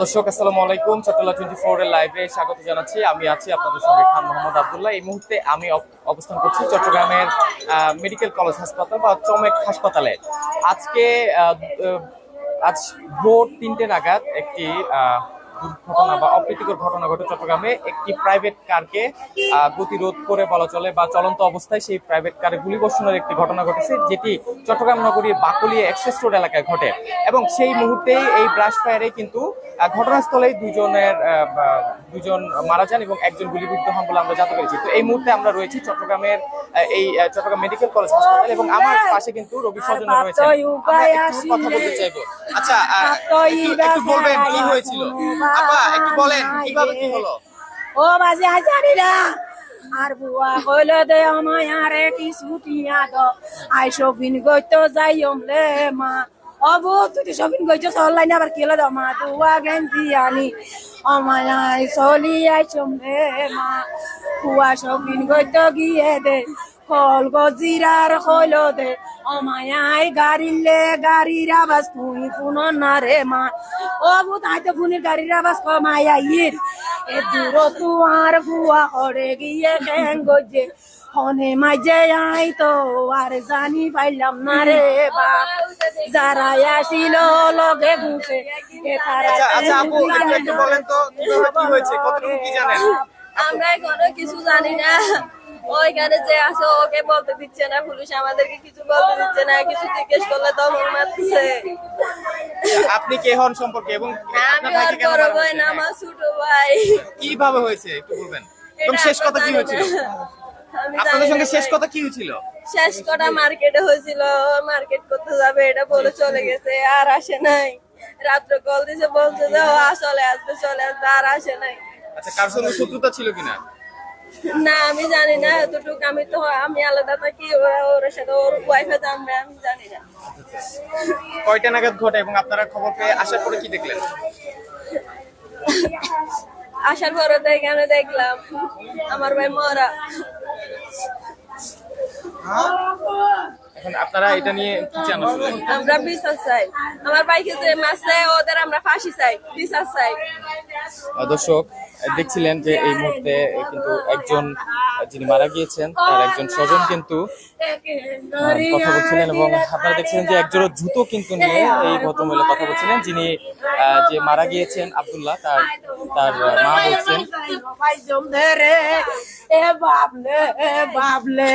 দর্শক, আসসালামু আলাইকুম। চট্টলা টোয়েন্টি ফোর এর লাইভে স্বাগত জানাচ্ছি। আমি আছি আপনাদের সঙ্গে খান মোহাম্মদ আবদুল্লাহ। এই মুহূর্তে আমি অবস্থান করছি চট্টগ্রামের মেডিকেল কলেজ হাসপাতাল বা চমেক হাসপাতালে। আজকে আজ ভোর তিনটে নাগাদ একটি দুর্ঘটনা বা অপ্রীতিকর ঘটনা ঘটে চট্টগ্রামে একটি প্রাইভেট কারকে গতিরোধ করে বলা চলে বা চলন্ত অবস্থায় সেই প্রাইভেট কারে গুলিবর্ষণের একটি ঘটনা ঘটেছে যেটি চট্টগ্রাম নগরীর বাকলিয়া এক্সেস রোড এলাকায় ঘটে। এবং সেই মুহূর্তেই এই ব্রাশ ফায়ারে কিন্তু ঘটনাস্থলেই দুজনের দুজন মারা যান এবং একজন গুলিবিদ্ধ হন বলে আমরা জানতে পেরেছি। তো এই মুহূর্তে আমরা রয়েছি চট্টগ্রামের এই চট্টগ্রাম মেডিকেল কলেজ হাসপাতাল এবং আমার পাশে কিন্তু রবি স্বজন রয়েছে কথা বলতে চাইব। আচ্ছা একটু বলবেন কি হয়েছিল? আপা একটু বলেন কীভাবে কি হলো? ও বাজে হাজারি না আর বুয়া কইল দে আমায় আরে কি ছুটিয়া দ। আই সবিন গইতো যাই অমলে মা। অবু তুই সবিন গইছো সল্লাই না আবার কি হলো মা? তুয়া গেঞ্জি আনি আমায় আই চলি আই মা। বুয়া সবিন গইতো গিয়ে দে কল গজিরার কইল দে অমায়াই গাড়িলে গাড়ির আবাস তুই পুন না রে মা। ও বু তাই তো ফুনির গাড়ির আবাস কমাই আইয়ের এ দূর তুয়ার ফুয়া করে গিয়ে কেন গজে। হনে মাঝে আই তো আর জানি পাইলাম না রে বাপ। যারা আসিল লগে বুঝে এ তারা আচ্ছা আচ্ছা আপু একটু বলেন তো কীভাবে কি হয়েছে? কতটুকু কি জানেন? আমরা এখনও কিছু জানি না। ওইখানে যে আছে ওকে বলতে দিচ্ছে না পুলিশ আমাদেরকে কিছু বলতে দিচ্ছে না কিছু জিজ্ঞেস করলে দমন মারতেছে। আপনি কে হন সম্পর্কে এবং আমি কেন বড় ভাই না আমার ছোট ভাই। কীভাবে হয়েছে একটু বলবেন? এবং শেষ কথা কি হয়েছিল? আপনাদের সঙ্গে শেষ কথা কি হয়েছিল? শেষ কটা মার্কেটে হয়েছিল মার্কেট করতে যাবে এটা বলে চলে গেছে আর আসে নাই। রাত্রে কল দিছে বলছে যে ও আ- চলে আসবে চলে আসবে আর আসে নাই। আচ্ছা কার সঙ্গে শত্রুতা ছিল কিনা? না আমি জানি না এতটুকু। আমি তো আমি আলাদা থাকি ওরা সাথে ওর ওয়াইফে জানবে আমি জানি না। কয়টা নাগাদ ঘটে এবং আপনারা খবর পেয়ে আসার পরে কি দেখলেন? আসার পরে তো এখানে দেখলাম আমার ভাই মরা। এখন আপনারা এটা নিয়ে কি চান আমরা বিচার চাই। আমার ভাইকে যে মাছ ওদের আমরা ফাঁসি চাই। বিচার চাই। দর্শক দেখছিলেন যে এই মুহূর্তে কিন্তু একজন যিনি মারা গিয়েছেন, তার একজন স্বজন কিন্তু কথা বলছিলেন এবং আপনারা দেখছিলেন যে একজোড়া জুতো কিন্তু নিয়ে এই ভদ্রমহিলা কথা বলছিলেন, যিনি যে মারা গিয়েছেন, আবদুল্লাহ, তার তার মা বলছেন। বাবলে বাবলে।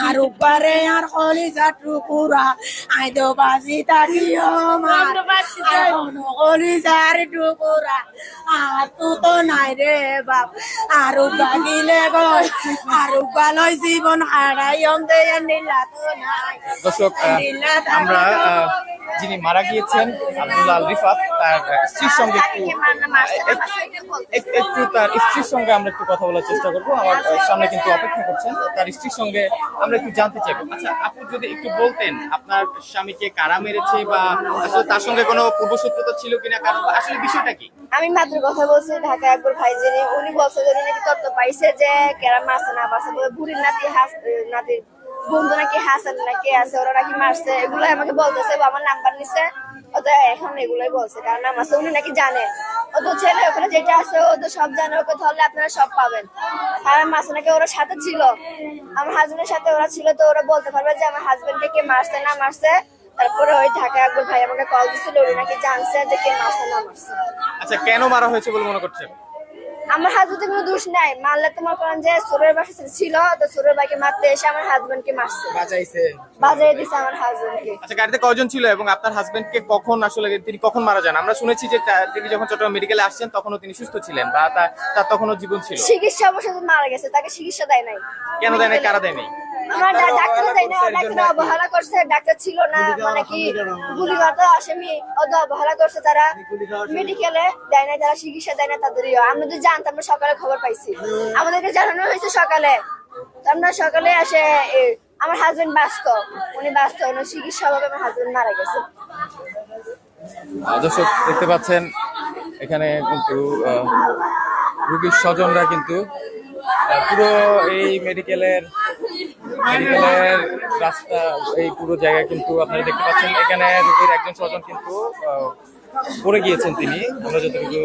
আর উপরে আর আই বাজি তাকিও মার টুকুরা আর তু তো নাই রে বাপ। আর বাগিলে আর বালয় জীবন হারাই অন্দে নীলা তো নাই। দর্শক আমরা যিনি মারা গিয়েছেন আব্দুল্লাহ রিফাত, তার স্ত্রীর সঙ্গে একটু তার স্ত্রীর সঙ্গে আমরা একটু কথা বলার চেষ্টা করব। আমার সামনে কিন্তু অপেক্ষা করছেন। তার স্ত্রীর সঙ্গে আমরা একটু জানতে চাইব। আচ্ছা আপনি যদি একটু বলতেন, আপনার স্বামীকে কারা মেরেছে বা আসলে তার সঙ্গে কোনো পূর্বশত্রুতা ছিল কিনা? কারণ আসলে বিষয়টা কি? আমি মাত্র কথা বলছি ঢাকা একবার ভাই যিনি উনি বলছে যে নাকি তত্ত্ব পাইছে যে কেরা মারছে, না পারছে বলে বুড়ির নাতি হাস নাতির বন্ধু নাকি হাসান নাকি আছে, ওরা নাকি মারছে। এগুলো আমাকে বলতেছে আমার নাম্বার নিছে। ও তো এখন এগুলোই বলছে, কারণ আমার উনি নাকি জানে। ও তো ছেলে ওখানে যেটা আছে, ও তো সব জানে, ওকে ধরলে আপনারা সব পাবেন। আর মাসে নাকি ওরা সাথে ছিল। আমার হাজবেন্ডের সাথে ওরা ছিল, তো ওরা বলতে পারবে যে আমার হাজবেন্ডকে কে মারছে, না মারছে। তারপরে ওই ঢাকা একবার ভাই আমাকে কল দিছিল, উনি নাকি জানছে যে কে মারছে, না মারছে। আচ্ছা কেন মারা হয়েছে বলে মনে করছেন? আমার হাজবেন্ডের কোনো দোষ নাই। মারলে তোমার করেন যে সোরের বাসা ছিল তো সোরের ভাইকে মারতে এসে আমার হাজবেন্ডকে মারছে। বাজাইছে বাজাই দিছে আমার হাজবেন্ডকে আচ্ছা গাড়িতে কয়জন ছিল এবং আপনার হাজবেন্ডকে কখন আসলে তিনি কখন মারা যান? আমরা শুনেছি যে তিনি যখন চট্টগ্রাম মেডিকেলে আসছেন তখনও তিনি সুস্থ ছিলেন বা তার তখনও জীবন ছিল। চিকিৎসা অবশ্যই মারা গেছে তাকে চিকিৎসা দেয় নাই। কেন দেয় নাই? কারা দেয়নি আমার ডাক্তার দেয় না ডাক্তার অবহেলা করছে ডাক্তার ছিল না মানে কি গুলিগত আসামি অত অবহেলা করছে তারা। মেডিকেলে দেয় না যারা চিকিৎসা দেয় না আমরা তো জানতাম আমরা সকালে খবর পাইছি। আমাদেরকে জানানো হয়েছে সকালে। আমরা সকালে আসে আমার হাজবেন্ড ব্যস্ত। উনি ওনার চিকিৎসা অভাবে আমার হাজবেন্ড মারা গেছে। দর্শক দেখতে পাচ্ছেন এখানে কিন্তু রোগীর স্বজনরা কিন্তু পুরো এই মেডিকেলের মেডিকেলের রাস্তা, এই পুরো জায়গা কিন্তু আপনারা দেখতে পাচ্ছেন। এখানে রোগীর একজন স্বজন কিন্তু পড়ে গিয়েছেন তিনি। আমরা যতটুকু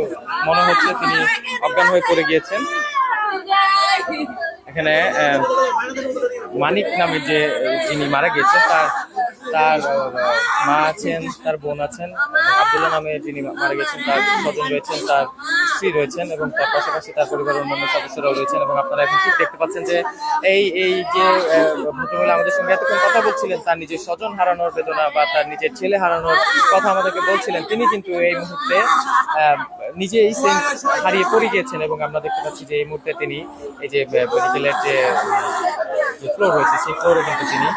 মনে হচ্ছে তিনি অজ্ঞান হয়ে পড়ে গিয়েছেন। এখানে মানিক নামে যে যিনি মারা গিয়েছেন, তার তার মা আছেন, তার বোন আছেন। আব্দুল্লাহ নামে যিনি মারা গেছেন তার স্বজন রয়েছেন, তার স্ত্রী রয়েছেন এবং তার পাশাপাশি তার পরিবারের অন্যান্য সদস্যরাও রয়েছেন এবং আপনারা এখন ঠিক দেখতে পাচ্ছেন যে এই এই যে ভদ্রমহিলা আমাদের সঙ্গে এতক্ষণ কথা বলছিলেন তার নিজের স্বজন হারানোর বেদনা বা তার নিজের ছেলে হারানোর কথা আমাদেরকে বলছিলেন তিনি কিন্তু এই মুহূর্তে আহ, নিজেই সেন্স হারিয়ে পড়ে গিয়েছেন এবং আমরা দেখতে পাচ্ছি যে এই মুহূর্তে তিনি এই যে মেডিকেলের যে ফ্লোর রয়েছে সেই ফ্লোরে কিন্তু তিনি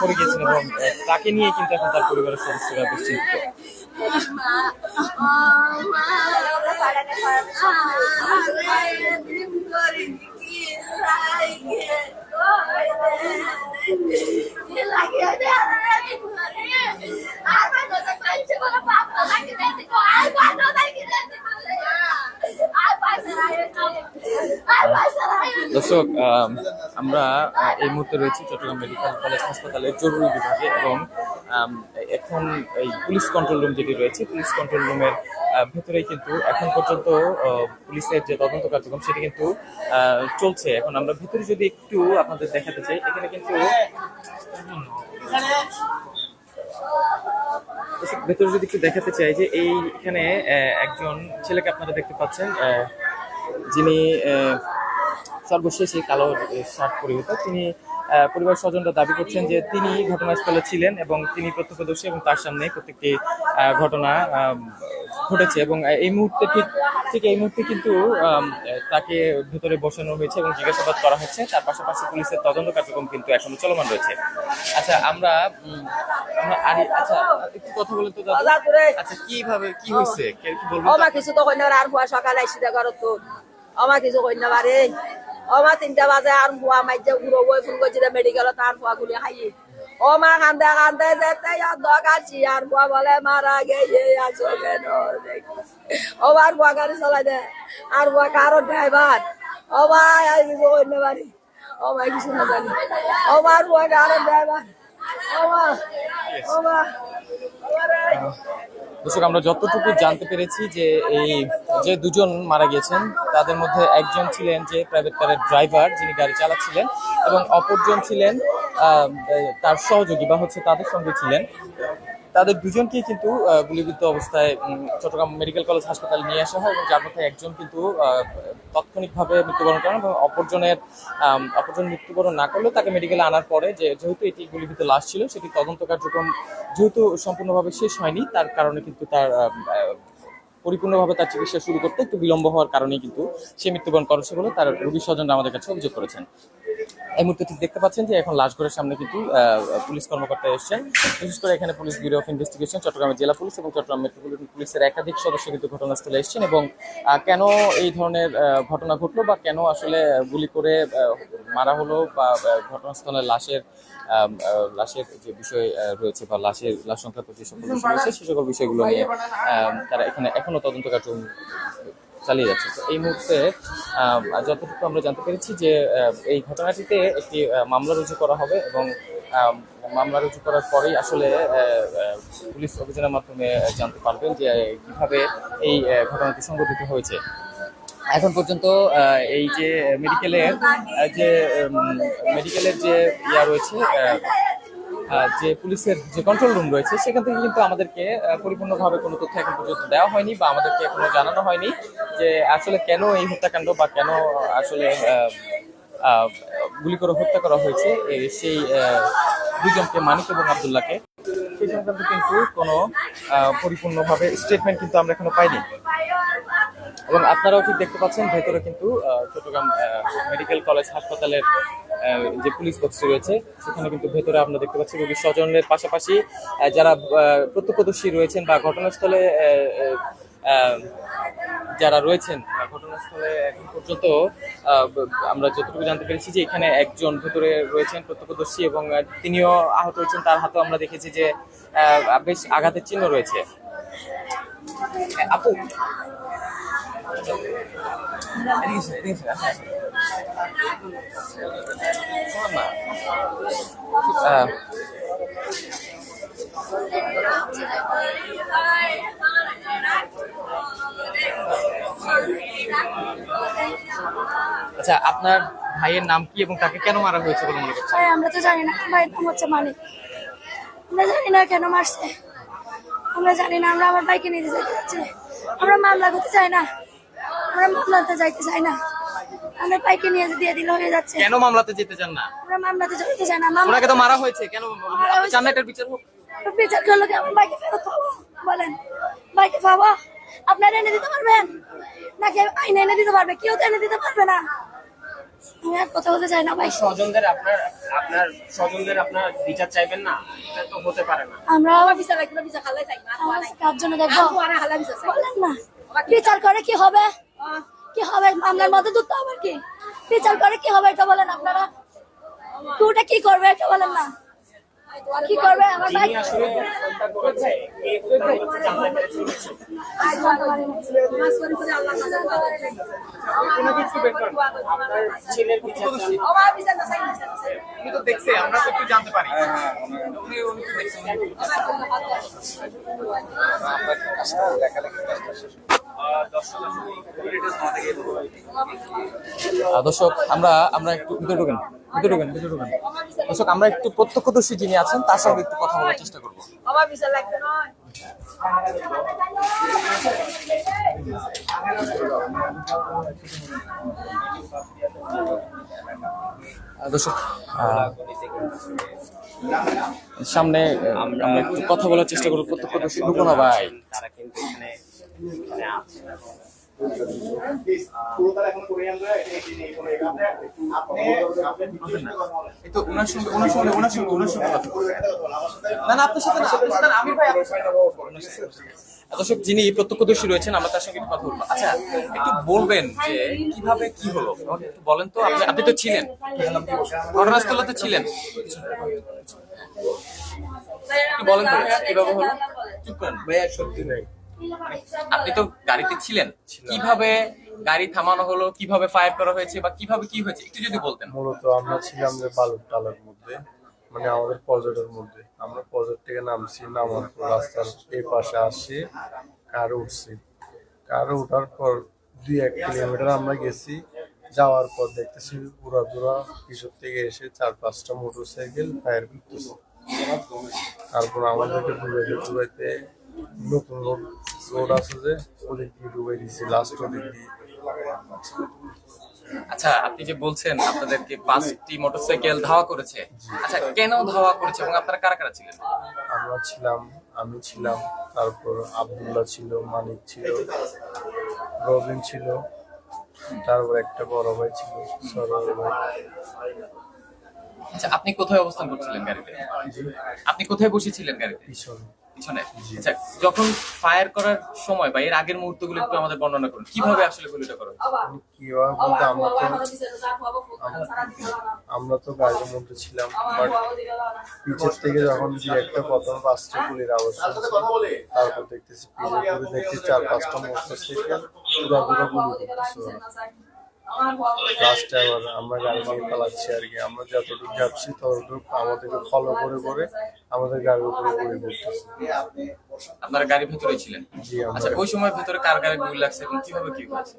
পড়ে গিয়েছেন এবং তাকে নিয়ে কিন্তু এখন তার পরিবারের সদস্যরা দুশ্চিন্তিত। দর্শক আমরা এই মুহূর্তে রয়েছি চট্টগ্রাম মেডিকেল কলেজ হাসপাতালের জরুরি বিভাগে এবং এখন এই পুলিশ কন্ট্রোল রুম যেটি রয়েছে, পুলিশ কন্ট্রোল রুমের ভেতরেই কিন্তু এখন পর্যন্ত পুলিশের যে তদন্ত কার্যক্রম সেটি কিন্তু চলছে। এখন আমরা ভেতরে যদি একটু আপনাদের দেখাতে চাই, এখানে কিন্তু ভেতরে যদি একটু দেখাতে চাই যে এই এখানে একজন ছেলেকে আপনারা দেখতে পাচ্ছেন যিনি সর্বশেষ এই কালো শার্ট পরিহিত। তিনি পরিবার স্বজনরা দাবি করছেন যে তিনি ঘটনাস্থলে ছিলেন এবং তিনি প্রত্যক্ষদর্শী এবং তার সামনে প্রত্যেকটি ঘটনা ঘটেছে এবং এই মুহূর্তে ঠিক ঠিক এই মুহূর্তে কিন্তু তাকে ভেতরে বসানো হয়েছে এবং জিজ্ঞাসাবাদ করা হচ্ছে। তার পাশাপাশি পুলিশের তদন্ত কার্যক্রম কিন্তু এখনও চলমান রয়েছে। আচ্ছা আমরা আমরা আরে আচ্ছা একটু কথা বলে তো আচ্ছা কীভাবে কি হয়েছে? কে- কি বলবেন তো? কিছু তো কন্যা আর হুয়া সকালে আইসি দেখো তো। অমা কিছু কন্যা বারে। অমা তিনটা বাজে আর হুয়া মাইজে উড়ো বই ফোন করছি মেডিকেলত আর হুয়া গুলি খাইয়ে অমা কান্দে কান্দে যেতে দক আছি আর হুয়া বলে মারা গেছে আছো কেন ওবার হুয়া গাড়ি চলাই দে আর হুয়া কারও ড্রাইভার আর কিছু কন্যা বাড়ি ভাই কিছু না জানি অমার হুয়া কারও ড্রাইভার দর্শক, আমরা যতটুকু জানতে পেরেছি যে এই যে দুজন মারা গিয়েছেন, তাদের মধ্যে একজন ছিলেন যে প্রাইভেট কারের ড্রাইভার যিনি গাড়ি চালাচ্ছিলেন, এবং অপরজন ছিলেন তার সহযোগী বা হচ্ছে তাদের সঙ্গে ছিলেন। তাদের দুজনকেই কিন্তু গুলিবিদ্ধ অবস্থায় চট্টগ্রাম মেডিকেল কলেজ হাসপাতালে নিয়ে আসা হয় এবং যার মধ্যে একজন কিন্তু তাৎক্ষণিকভাবে মৃত্যুবরণ করেন এবং অপরজনের অপরজন মৃত্যুবরণ না করলেও তাকে মেডিকেলে আনার পরে যে, যেহেতু এটি গুলিবিদ্ধ লাশ ছিল, সেটি তদন্ত কার্যক্রম যেহেতু সম্পূর্ণভাবে শেষ হয়নি, তার কারণে কিন্তু তার পরিপূর্ণভাবে তার চিকিৎসা শুরু করতে একটু বিলম্ব হওয়ার কারণে কিন্তু সে মৃত্যুবরণ করেছে বলে তার রোগী স্বজনরা আমাদের কাছে অভিযোগ করেছেন। এই মুহূর্তে ঠিক দেখতে পাচ্ছেন যে এখন লাশঘরের সামনে কিন্তু পুলিশ কর্মকর্তা এসেছেন। বিশেষ করে এখানে পুলিশ ব্যুরো অফ ইনভেস্টিগেশন চট্টগ্রামের জেলা পুলিশ এবং চট্টগ্রাম মেট্রোপলিটন পুলিশের একাধিক সদস্য কিন্তু ঘটনাস্থলে এসেছেন এবং কেন এই ধরনের ঘটনা ঘটলো বা কেন আসলে গুলি করে মারা হলো বা ঘটনাস্থলে লাশের লাশের যে বিষয় রয়েছে বা লাশের, লাশ সংক্রান্ত যে সকল বিষয় রয়েছে, সে সকল বিষয়গুলো নিয়ে তারা এখানে এখনও তদন্ত কার্যক্রম চালিয়ে যাচ্ছে। তো এই মুহূর্তে যতটুকু আমরা জানতে পেরেছি যে এই ঘটনাটিতে একটি মামলা রুজু করা হবে এবং মামলা রুজু করার পরেই আসলে পুলিশ অভিযানের মাধ্যমে জানতে পারবেন যে কীভাবে এই ঘটনাটি সংঘটিত হয়েছে। এখন পর্যন্ত এই যে মেডিকেলের যে মেডিকেলের যে ইয়া রয়েছে যে পুলিশের যে কন্ট্রোল রুম রয়েছে, সেখান থেকে কিন্তু আমাদেরকে পরিপূর্ণভাবে কোনো তথ্য এখন পর্যন্ত দেওয়া হয়নি বা আমাদেরকে এখনও জানানো হয়নি যে আসলে কেন এই হত্যাকাণ্ড বা কেন আসলে গুলি করে হত্যা করা হয়েছে সেই দুজনকে মানিক এবং আবদুল্লাহকে। সেই সংক্রান্ত কিন্তু কোনো পরিপূর্ণভাবে স্টেটমেন্ট কিন্তু আমরা এখনও পাইনি। এবং আপনারাও ঠিক দেখতে পাচ্ছেন, ভেতরে কিন্তু চট্টগ্রাম মেডিকেল কলেজ হাসপাতালের যে পুলিশ বক্স রয়েছে, সেখানে কিন্তু ভেতরে আমরা দেখতে পাচ্ছি রোগীর স্বজনের পাশাপাশি যারা প্রত্যক্ষদর্শী রয়েছেন বা ঘটনাস্থলে যারা রয়েছেন ঘটনাস্থলে এখন পর্যন্ত আমরা যতটুকু জানতে পেরেছি যে এখানে একজন ভেতরে রয়েছেন প্রত্যক্ষদর্শী এবং তিনিও আহত হয়েছেন, তার হাতেও আমরা দেখেছি যে বেশ আঘাতের চিহ্ন রয়েছে। আপু না। আচ্ছা আপনার ভাইয়ের নাম কি এবং তাকে কেন মারা হয়েছে বলে মনে করছেন? আমরা তো জানি না। ভাইয়ের নাম হচ্ছে মালিক। আমরা জানি না কেন মারছে। আমরা জানি না আমরা আমার বাইকে নিয়ে যেতে চাচ্ছি আমরা মামলা করতে চাই না। আমরা মামলাতে যাইতে চাই না। আমরা বাইকে নিয়ে দিয়ে দিলে হয়ে যাচ্ছে। কেন মামলাতে যেতে চান না? আমরা মামলাতে যাইতে চাই না। ওনাকে তো মারা হয়েছে। কেন মারা হয়েছে। চান না এটার বিচার হোক? বিচার করল কি আমার বাইকে ফেরত পাবো? বলেন। বাইকে পাবো? আপনারা এনে দিতে পারবেন? নাকি আইনে এনে দিতে পারবে? কেউ তো এনে দিতে পারবে না। আমি আর কথা বলতে চাই না ভাই। স্বজনদের আপনার আপনার স্বজনদের আপনার বিচার চাইবেন না? এটা তো হতে পারে না। আমরা আমার বিচার লাগবে না, বিচার খালাই চাই না। কার জন্য দেখব? আর হালা বিচার বলেন না। বিচার করে কি হবে? কি হবে? মামলার মধ্যে দুটো আবার কি? বিচার করে কি হবে এটা বলেন আপনারা। কোটা কি করবে এটা বলেন না। কি করবে? আমার ভাই যিনি দর্শক, আমরা আমরা একটু ভিতরে ঢুকেন ভিতরে ঢুকেন ভিতরে ঢুকেন। দর্শক, আমরা একটু প্রত্যক্ষদর্শী যিনি আছেন, তার সঙ্গে একটু কথা বলার চেষ্টা করব। সামনে আমরা একটু কথা বলার চেষ্টা করব প্রত্যক্ষদর্শী। ঢুকো না ভাই। তারা কিন্তু এখানে এখানে আছে এই তো ওনার সঙ্গে ওনার সঙ্গে ওনার সঙ্গে ওনার সঙ্গে না না আপনার সাথে না আপনার আমি ভাই। দর্শক যিনি প্রত্যক্ষদর্শী রয়েছেন আমরা তার সঙ্গে কথা বলব। আচ্ছা একটু বলবেন যে কীভাবে কি হলো? একটু বলেন তো আপনি আপনি তো ছিলেন। ঘটনাস্থলে তো ছিলেন। একটু বলেন তো কীভাবে হলো? চুপ করেন ভাইয়া সত্যি নাই আপনি তো গাড়িতে ছিলেন। কীভাবে গাড়ি থামানো হলো? কীভাবে ফায়ার করা হয়েছে? বা কীভাবে কি হয়েছে? একটু যদি বলতেন। মূলত আমরা ছিলাম যে বালুর টালার মধ্যে মানে আমাদের পজেটের মধ্যে। আমরা পজেট থেকে নামছি নামার পর রাস্তার এই পাশে আসছি কার উঠছি। কার উঠার পর দুই এক কিলোমিটার আমরা গেছি যাওয়ার পর দেখতেছি পুরা দুরা পিছর থেকে এসে চার পাঁচটা মোটর সাইকেল ফায়ার করতেছে। তারপর আমাদেরকে ডুবাইতে ডুবাইতে নতুন রোড আছে যে ওদিক ডুবাই দিয়েছি লাস্ট ওদিক আচ্ছা আপনি যে বলছেন আপনাদেরকে পাঁচটি মোটরসাইকেল ধাওয়া করেছে আচ্ছা কেন ধাওয়া করেছে এবং আপনারা কারা কারা ছিলেন? আমরা ছিলাম আমি ছিলাম তারপর আব্দুল্লাহ ছিল মানিক ছিল রবিন ছিল তারপর একটা বড় ভাই ছিল সরোয়ার ভাই। আচ্ছা আপনি কোথায় অবস্থান করছিলেন গাড়িতে? আপনি কোথায় বসেছিলেন গাড়িতে? পিছনে। পিছনে। যখন ফায়ার করার সময় বা এর আগের মুহূর্তগুলো একটু আমাদের বর্ণনা করুন। কীভাবে আসলে গুলিটা করা? কীভাবে বলতে আমরা তো আমার তো গাড়ির মধ্যে ছিলাম বাট পিছের থেকে যখন দুই একটা প্রথম পাঁচটা গুলির আওয়াজ তারপর দেখতেছি পিছের দেখছি চার পাঁচটা মোটর সাইকেল পুরা গুলি করতেছে লাস্টে আবার আমরা গাড়ি নিয়ে পালাচ্ছি আর কি। আমরা যতটুকু যাচ্ছি ততটুকু আমাদেরকে ফলো করে করে আমাদের গাড়ির উপরে গুলি করতেছে আপনারা গাড়ির ভেতরে ছিলেন? আচ্ছা ওই সময় ভেতরে কার গাড়ি গুলি লাগছে এবং কীভাবে কি হয়েছে?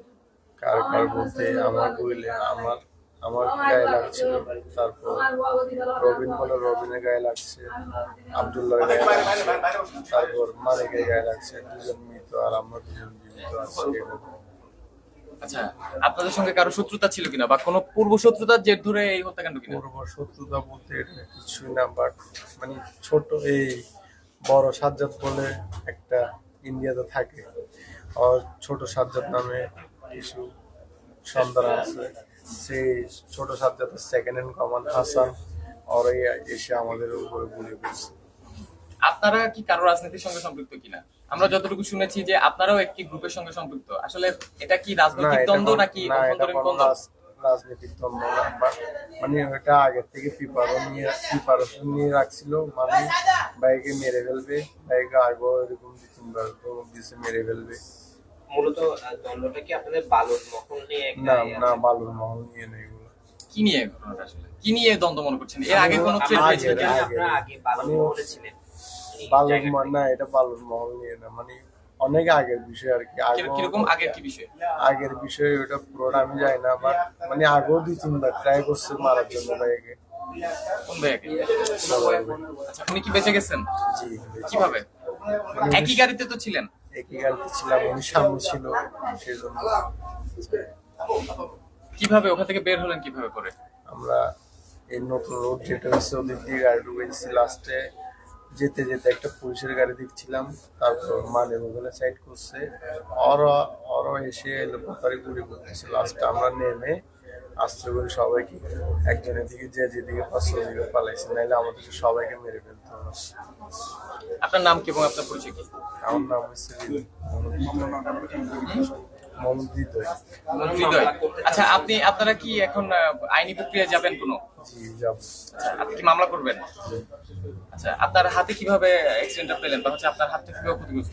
কার কার বলতে আমার গুলি আমার আমার গায়ে লাগছিল তারপর রবিন বলে রবিনের গায়ে লাগছে আবদুল্লার গায়ে লাগছে তারপর মালিকের গায়ে লাগছে দুজন মৃত আর আমরা দুজন জীবিত আছি। আচ্ছা আপনাদের সঙ্গে কারও শত্রুতা ছিল কিনা বা কোনো পূর্ব শত্রুতার জের ধরে এই হত্যাকাণ্ড কিনা? পূর্ব শত্রুতা বলতে কিছুই না বাট মানে ছোট এই বড় সাজ্জাদ বলে একটা ইন্ডিয়াতে থাকে। আর ছোট সাজ্জাদ নামে কিছু সন্তান আছে। সেই ছোট সাজ্জাদের সেকেন্ড হ্যান্ড কমান হাসান ওরাই এসে আমাদের উপরে গুলি করছে। আপনারা কি কারও রাজনীতির সঙ্গে সম্পৃক্ত কিনা? আমরা যতটুকু শুনেছি যে আপনারাও একটি গ্রুপের সঙ্গে সম্পৃক্ত। আসলে এটা কি রাজনৈতিক দ্বন্দ্ব নাকি অভ্যন্তরীণ দ্বন্দ্ব? রাজনৈতিক দ্বন্দ্ব মানে ওটা আগের থেকে প্রিপারেশন নিয়ে প্রিপারেশন নিয়ে রাখছিল মানে বাইকে মেরে ফেলবে বাইকে আগেও এরকম দু তিনবার দিছে মেরে ফেলবে। মূলত দ্বন্দ্বটা কি আপনাদের বালুর মহল নিয়ে না না বালুর মহল নিয়ে নেই এগুলো। কি নিয়ে ঘটনাটা আসলে? কি নিয়ে দ্বন্দ্ব মনে করছেন? এর আগে কোনো থ্রেট আগে- পেয়েছিলেন আগে বালুর মানে- মহলে ছিলেন। বালুর মহল না এটা বালুর মহল নিয়ে না মানে অনেক আগের বিষয় আর কি কীরকম আগের কি বিষয়? আগের বিষয়ে ওটা পুরোটা আমি জানি না বাট মানে আগেও দুই তিনবার ট্রাই করছে মারার জন্য বাইকে কোন আচ্ছা উনি কি বেঁচে গেছেন? জি কীভাবে? একই গাড়িতে তো ছিলেন। একই গাড়িতে ছিলাম উনি সামনে ছিল সেই জন্য কীভাবে? ওখান থেকে বের হলেন কীভাবে করে? আমরা এই নতুন রোড যেটা হচ্ছে ওদিক দিয়ে গাড়ি ঢুকেছি লাস্টে যেতে যেতে একটা পুলিশের গাড়ি দেখছিলাম তারপর মানে ওখানে সাইড করছে। ওরা ওরা এসে লোকারি গুলি করতেছে। লাস্টে আমরা নেমে আস্তে করে সবাইকে। একজনের দিকে যে যেদিকে পাঁচশো দিকে পালাইছে নাহলে আমাদেরকে সবাইকে মেরে ফেলতে হবে। আপনার নাম কি এবং আপনার পরিচয় কি? আমার নাম হচ্ছে আচ্ছা আপনি আপনারা কি এখন আইনি প্রক্রিয়া যাবেন কোনো? জি যাব। আচ্ছা, আপনি কি মামলা করবেন? আচ্ছা আপনার হাতে কীভাবে অ্যাক্সিডেন্টটা পেলেন বা হচ্ছে আপনার হাতে কীভাবে ক্ষতিগ্রস্ত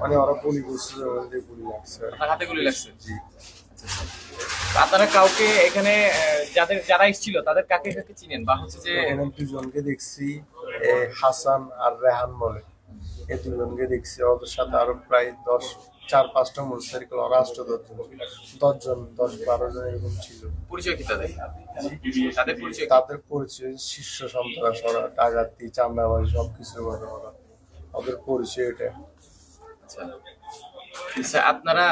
মানে ওরা গুলি করছিল ওদের গুলি লাগছে। আপনার হাতে গুলি লাগছে? জি। আপনারা কাউকে এখানে যাদের যারা এসেছিল তাদের কাকে কাকে চিনেন? বা হচ্ছে যে দুজনকে দেখছি হাসান আর রেহান বলে। এই দুজনকে দেখছি ওদের সাথে আরও প্রায় দশ চার পাঁচটা মোটরসাইকেল ওরা আসতো দশজন দশ বারো জন এরকম ছিল। পরিচয় কি তাদের? তাদের পরিচয় তাদের পরিচয় শীর্ষ সন্ত্রাস ওরা ডাকাতি চান্দাবাজি সব কিছু করে ওরা। ওদের পরিচয় এটা। আচ্ছা। আচ্ছা, আপনারা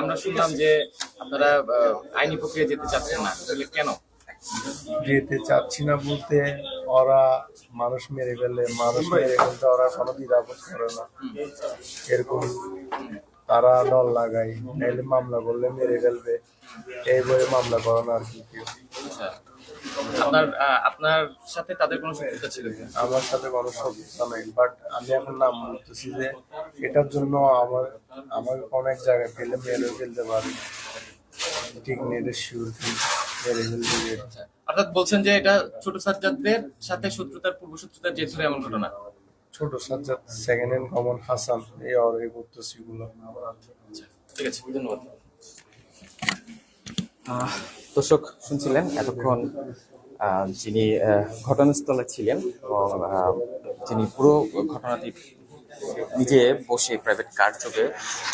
আমরা শুনলাম যে আপনারা আইনি প্রক্রিয়া যেতে চাচ্ছেন না। আসলে কেন? যেতে চাচ্ছি না বলতে ওরা মানুষ মেরে ফেলে মানুষ মেরে ফেলতে ওরা কোনো দ্বিধাবোধ করে না। এরকম তারা দল লাগায় নাইলে মামলা করলে মেরে ফেলবে। এই বলে মামলা করে না আর কি কেউ। আচ্ছা। আপনার আপনার সাথে তাদের কোনো শত্রুতা ছিল? আমার সাথে কোনো সমস্যা নেই বাট আমি এখন নাম বলতেছি যে এটার জন্য আমার আমাকে কোনো এক জায়গায় ফেলে মেরে ফেলতে পারে। ঠিক এটা শিওর মেরে ফেলতে পারে। অর্থাৎ বলছেন যে এটা ছোট সাজ্জাদদের সাথে শত্রুতার পূর্ব শত্রুতার ধরে এমন ঘটনা। ছোট Sajjad second hand common Hasan এই অর্ডার করতেছি গুলো ঠিক আছে ধন্যবাদ। দর্শক শুনছিলেন এতক্ষণ আহ, যিনি ঘটনাস্থলে ছিলেন এবং যিনি পুরো ঘটনাটি নিজে বসে প্রাইভেট কার যোগে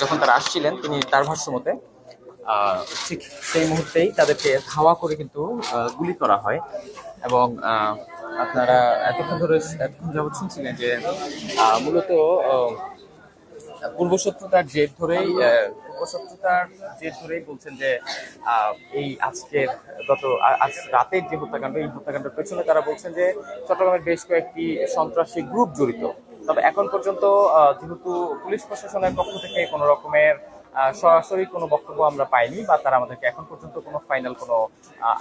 যখন তারা আসছিলেন তিনি তার ভাষ্য মতে ঠিক সেই মুহূর্তেই তাদেরকে ধাওয়া করে কিন্তু গুলি করা হয়। এবং আপনারা এতক্ষণ ধরে এতক্ষণ যাবৎ শুনছিলেন যে মূলত পূর্বশত্রুতার জের ধরেই পূর্বশত্রুতার জের ধরেই বলছেন যে এই আজকের গত আজ রাতের যে হত্যাকাণ্ড, এই হত্যাকাণ্ডের পেছনে তারা বলছেন যে, চট্টগ্রামের বেশ কয়েকটি সন্ত্রাসী গ্রুপ জড়িত। তবে এখন পর্যন্ত যেহেতু পুলিশ প্রশাসনের পক্ষ থেকে কোনো রকমের সরাসরি কোনো বক্তব্য আমরা পাইনি বা তারা আমাদেরকে এখন পর্যন্ত কোনো ফাইনাল কোনো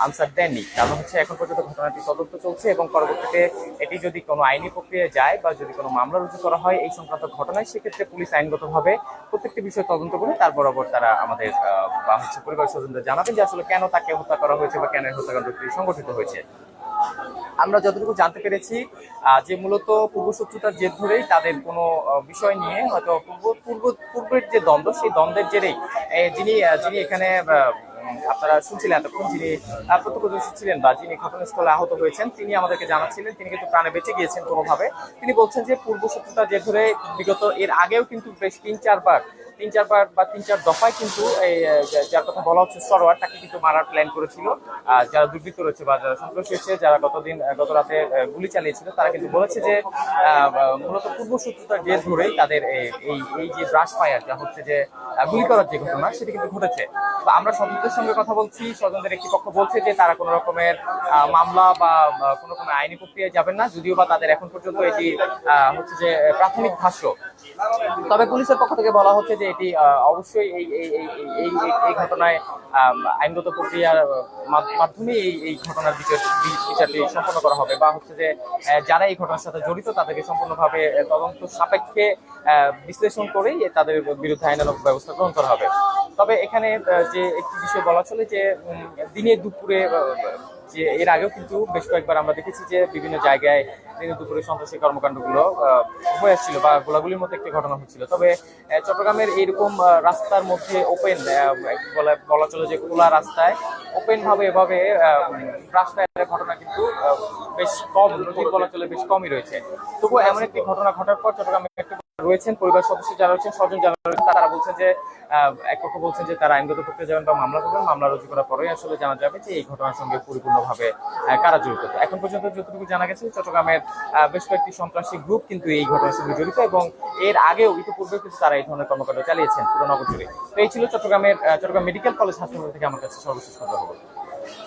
আনসার দেননি। কারণ হচ্ছে এখন পর্যন্ত ঘটনাটি তদন্ত চলছে এবং পরবর্তীতে এটি যদি কোনো আইনি প্রক্রিয়ায় যায় বা যদি কোনো মামলা রুজু করা হয় এই সংক্রান্ত ঘটনায়, সেক্ষেত্রে পুলিশ আইনগতভাবে প্রত্যেকটি বিষয় তদন্ত করে তার বরাবর তারা আমাদের বা হচ্ছে পরিবার স্বজনদের জানাবেন যে আসলে কেন তাকে হত্যা করা হয়েছে বা কেন হত্যাকাণ্ডটি সংগঠিত হয়েছে। আমরা যতটুকু জানতে পেরেছি যে মূলত পূর্বশত্রুতার জের ধরেই তাদের কোনো বিষয় নিয়ে হয়তো পূর্ব পূর্ব, পূর্বের যে দ্বন্দ্ব, সেই দ্বন্দ্বের জেরেই যিনি যিনি এখানে আপনারা শুনছিলেন এতক্ষণ, যিনি প্রত্যক্ষদর্শী ছিলেন বা যিনি ঘটনাস্থলে আহত হয়েছেন, তিনি আমাদেরকে জানাচ্ছিলেন, তিনি কিন্তু প্রাণে বেঁচে গিয়েছেন কোনোভাবে। তিনি বলছেন যে পূর্বশত্রুতার যে ধরে বিগত এর আগেও কিন্তু বেশ তিন, চারবার তিন চারবার বা তিন চার দফায় কিন্তু এই যার কথা বলা হচ্ছে সরোয়ার, তাকে কিন্তু মারার প্ল্যান করেছিল। যারা দুর্বৃত্ত রয়েছে বা যারা সন্ত্রাসী হয়েছে, যারা গতদিন গত রাতে গুলি চালিয়েছিল, তারা কিন্তু বলেছে যে মূলত পূর্ব শত্রুতার জের ধরেই তাদের এই- এই যে ব্রাশ ফায়ার যা হচ্ছে যে গুলি করার যে ঘটনা, সেটি কিন্তু ঘটেছে। তো আমরা স্বজনদের সঙ্গে কথা বলছি, স্বজনদের একটি পক্ষ বলছে যে, তারা কোনো রকমের মামলা বা কোনো কোনো আইনি প্রক্রিয়ায় যাবেন না, যদিও বা তাদের এখন পর্যন্ত এটি হচ্ছে যে, প্রাথমিক ভাষ্য। তবে পুলিশের পক্ষ থেকে বলা হচ্ছে যে এটি অবশ্যই এই এই এই ঘটনায় আইনগত প্রক্রিয়ার মাধ্যমে এই এই ঘটনার বিচার, বিচারটি সম্পন্ন করা হবে বা হচ্ছে যে যারা এই ঘটনার সাথে জড়িত তাদেরকে সম্পূর্ণভাবে তদন্ত সাপেক্ষে বিশ্লেষণ করেই তাদের বিরুদ্ধে আইনানুগ ব্যবস্থা গ্রহণ করা হবে। তবে এখানে যে একটি বিষয় বলা চলে যে দিনে দুপুরে যে এর আগেও কিন্তু বেশ কয়েকবার আমরা দেখেছি যে বিভিন্ন জায়গায় দিনে দুপুরে সন্ত্রাসী কর্মকাণ্ডগুলো হয়ে আসছিল বা গোলাগুলির মতো একটি ঘটনা হচ্ছিল। তবে চট্টগ্রামের এইরকম রাস্তার মধ্যে ওপেন বলা চলে যে খোলা রাস্তায় ওপেন ভাবে এভাবে রাস্তায় ঘটনা কিন্তু বেশ কম, নদীর বলা চলে বেশ কমই রয়েছে। তবুও এমন একটি ঘটনা ঘটার পর চট্টগ্রামে একটি রয়েছেন, পরিবার সদস্য যারা রয়েছেন, স্বজন যারা রয়েছেন, তারা বলছেন যে এক পক্ষ বলছেন যে তারা আইনগত প্রক্রিয়া যাবেন বা মামলা করবেন, মামলা রুজু করার পরেই আসলে জানা যাবে যে এই ঘটনার সঙ্গে পরিপূর্ণভাবে কারা জড়িত। এখন পর্যন্ত যতটুকু জানা গেছে, চট্টগ্রামের বেশ কয়েকটি সন্ত্রাসী গ্রুপ কিন্তু এই ঘটনার সঙ্গে জড়িত এবং এর আগেও ইতিপূর্বে কিন্তু তারা এই ধরনের কর্মকাণ্ড চালিয়েছেন পুরো নগর জুড়ে। তো এই ছিল চট্টগ্রামের চট্টগ্রাম মেডিকেল কলেজ হাসপাতাল থেকে আমার কাছে সর্বশেষ খবর।